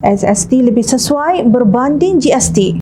SST lebih sesuai berbanding GST.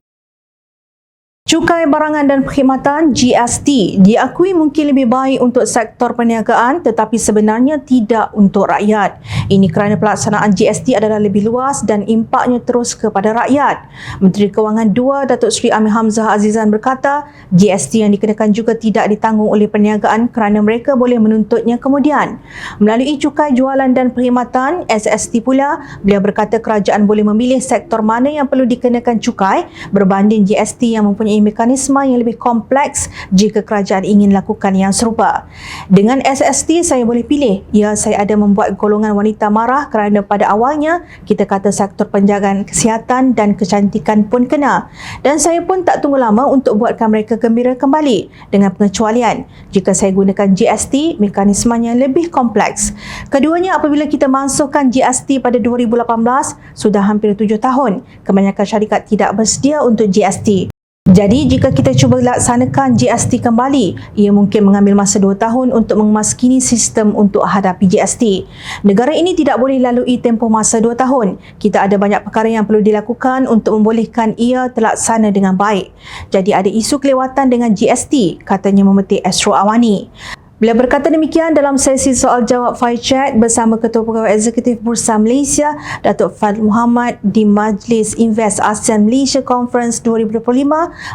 Cukai Barangan dan Perkhidmatan GST diakui mungkin lebih baik untuk sektor perniagaan tetapi sebenarnya tidak untuk rakyat. Ini kerana pelaksanaan GST adalah lebih luas dan impaknya terus kepada rakyat. Menteri Kewangan 2 Datuk Seri Amir Hamzah Azizan berkata, GST yang dikenakan juga tidak ditanggung oleh perniagaan kerana mereka boleh menuntutnya kemudian. Melalui cukai jualan dan perkhidmatan SST pula, beliau berkata kerajaan boleh memilih sektor mana yang perlu dikenakan cukai berbanding GST yang mempunyai mekanisme yang lebih kompleks jika kerajaan ingin lakukan yang serupa. Dengan SST saya boleh pilih. Ya, saya ada membuat golongan wanita marah kerana pada awalnya kita kata sektor penjagaan kesihatan dan kecantikan pun kena. Dan saya pun tak tunggu lama untuk buatkan mereka gembira kembali dengan pengecualian. Jika saya gunakan GST, mekanismenya lebih kompleks. Keduanya apabila kita masukkan GST pada 2018, sudah hampir tujuh tahun. Kebanyakan syarikat tidak bersedia untuk GST. Jadi jika kita cuba laksanakan GST kembali, ia mungkin mengambil masa 2 tahun untuk mengemaskini sistem untuk hadapi GST. Negara ini tidak boleh lalui tempoh masa 2 tahun. Kita ada banyak perkara yang perlu dilakukan untuk membolehkan ia terlaksana dengan baik. Jadi ada isu kelewatan dengan GST, katanya memetik Astro Awani. Beliau berkata demikian dalam sesi soal jawab file check bersama Ketua Pegawai Eksekutif Bursa Malaysia Datuk Fadl Muhammad di Majlis Invest ASEAN Malaysia Conference 2025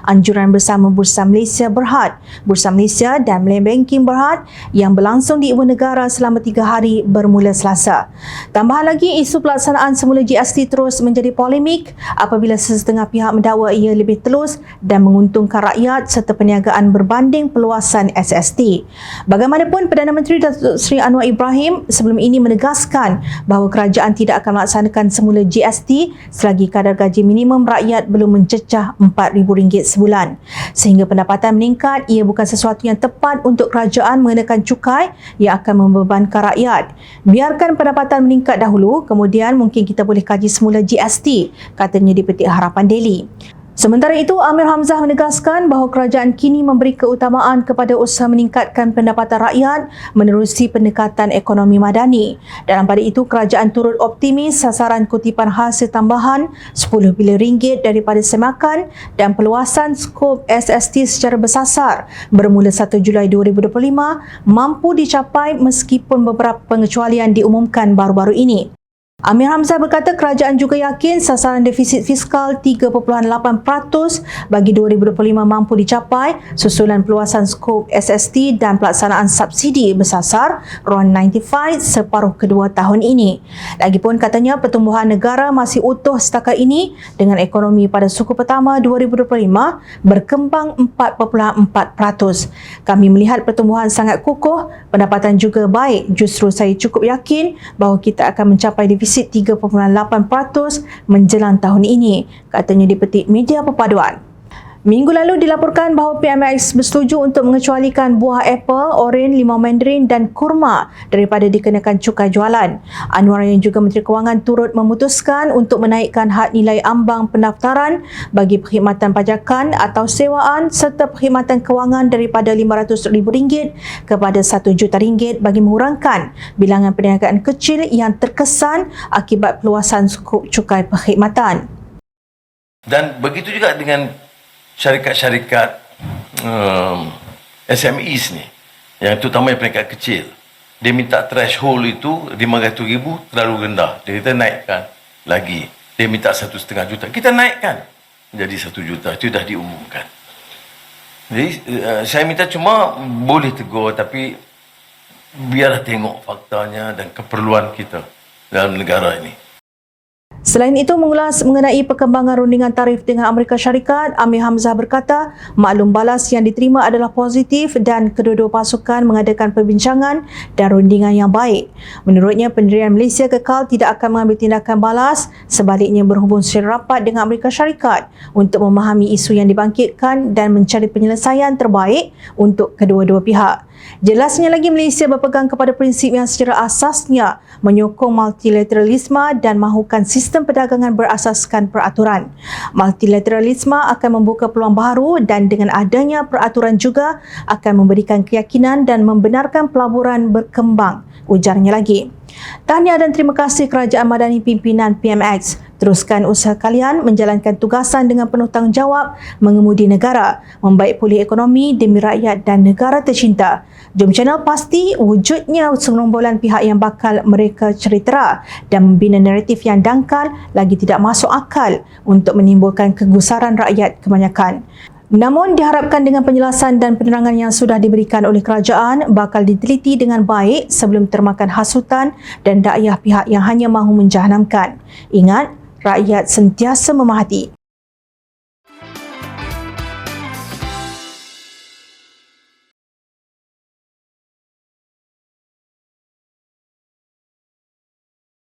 anjuran bersama Bursa Malaysia Berhad, Bursa Malaysia dan Malay Banking Berhad yang berlangsung di Ibu Negara selama tiga hari bermula Selasa. Tambahan lagi, isu pelaksanaan semula GST terus menjadi polemik apabila sesetengah pihak mendakwa ia lebih telus dan menguntungkan rakyat serta perniagaan berbanding peluasan SST. Bagaimanapun Perdana Menteri Datuk Seri Anwar Ibrahim sebelum ini menegaskan bahawa kerajaan tidak akan melaksanakan semula GST selagi kadar gaji minimum rakyat belum mencecah RM4,000 sebulan. Sehingga pendapatan meningkat, ia bukan sesuatu yang tepat untuk kerajaan mengenakan cukai yang akan membebankan rakyat. Biarkan pendapatan meningkat dahulu, kemudian mungkin kita boleh kaji semula GST, katanya di Petik Harapan Daily. Sementara itu, Amir Hamzah menegaskan bahawa kerajaan kini memberi keutamaan kepada usaha meningkatkan pendapatan rakyat menerusi pendekatan ekonomi madani. Dalam pada itu, kerajaan turut optimis sasaran kutipan hasil tambahan 10 bilion ringgit daripada semakan dan peluasan skop SST secara bersasar bermula 1 Julai 2025 mampu dicapai meskipun beberapa pengecualian diumumkan baru-baru ini. Amir Hamzah berkata kerajaan juga yakin sasaran defisit fiskal 3.8% bagi 2025 mampu dicapai susulan peluasan skop SST dan pelaksanaan subsidi bersasar RON 95 separuh kedua tahun ini. Lagipun katanya pertumbuhan negara masih utuh setakat ini dengan ekonomi pada suku pertama 2025 berkembang 4.4%. Kami melihat pertumbuhan sangat kukuh, pendapatan juga baik. Justru saya cukup yakin bahawa kita akan mencapai defisit defisit 3.8% menjelang tahun ini, katanya dipetik media perpaduan. Minggu lalu dilaporkan bahawa PMX bersetuju untuk mengecualikan buah apple, oren, limau mandarin dan kurma daripada dikenakan cukai jualan. Anwar yang juga Menteri Kewangan turut memutuskan untuk menaikkan had nilai ambang pendaftaran bagi perkhidmatan pajakan atau sewaan serta perkhidmatan kewangan daripada RM500,000 kepada RM1 juta bagi mengurangkan bilangan perniagaan kecil yang terkesan akibat peluasan skop cukai perkhidmatan. Dan begitu juga dengan syarikat-syarikat um, SMEs ni yang terutama yang peringkat kecil dia minta threshold itu RM500,000 terlalu rendah. Dia kata naikkan lagi. Dia minta satu setengah juta. Kita naikkan. Jadi satu juta. Itu dah diumumkan. Jadi uh, saya minta cuma boleh tegur tapi biarlah tengok faktanya dan keperluan kita dalam negara ini Selain itu, mengulas mengenai perkembangan rundingan tarif dengan Amerika Syarikat, Amir Hamzah berkata maklum balas yang diterima adalah positif dan kedua-dua pasukan mengadakan perbincangan dan rundingan yang baik. Menurutnya, pendirian Malaysia kekal tidak akan mengambil tindakan balas sebaliknya berhubung secara rapat dengan Amerika Syarikat untuk memahami isu yang dibangkitkan dan mencari penyelesaian terbaik untuk kedua-dua pihak. Jelasnya lagi Malaysia berpegang kepada prinsip yang secara asasnya menyokong multilateralisme dan mahukan sistem perdagangan berasaskan peraturan. Multilateralisme akan membuka peluang baru dan dengan adanya peraturan juga akan memberikan keyakinan dan membenarkan pelaburan berkembang, ujarnya lagi. Tahniah dan terima kasih Kerajaan Madani Pimpinan PMX Teruskan usaha kalian menjalankan tugasan dengan penuh tanggungjawab mengemudi negara, membaik pulih ekonomi demi rakyat dan negara tercinta. Jom channel pasti wujudnya serombolan pihak yang bakal mereka ceritera dan membina naratif yang dangkal lagi tidak masuk akal untuk menimbulkan kegusaran rakyat kebanyakan. Namun diharapkan dengan penjelasan dan penerangan yang sudah diberikan oleh kerajaan bakal diteliti dengan baik sebelum termakan hasutan dan dakwah pihak yang hanya mahu menjahanamkan. Ingat, rakyat sentiasa memahati.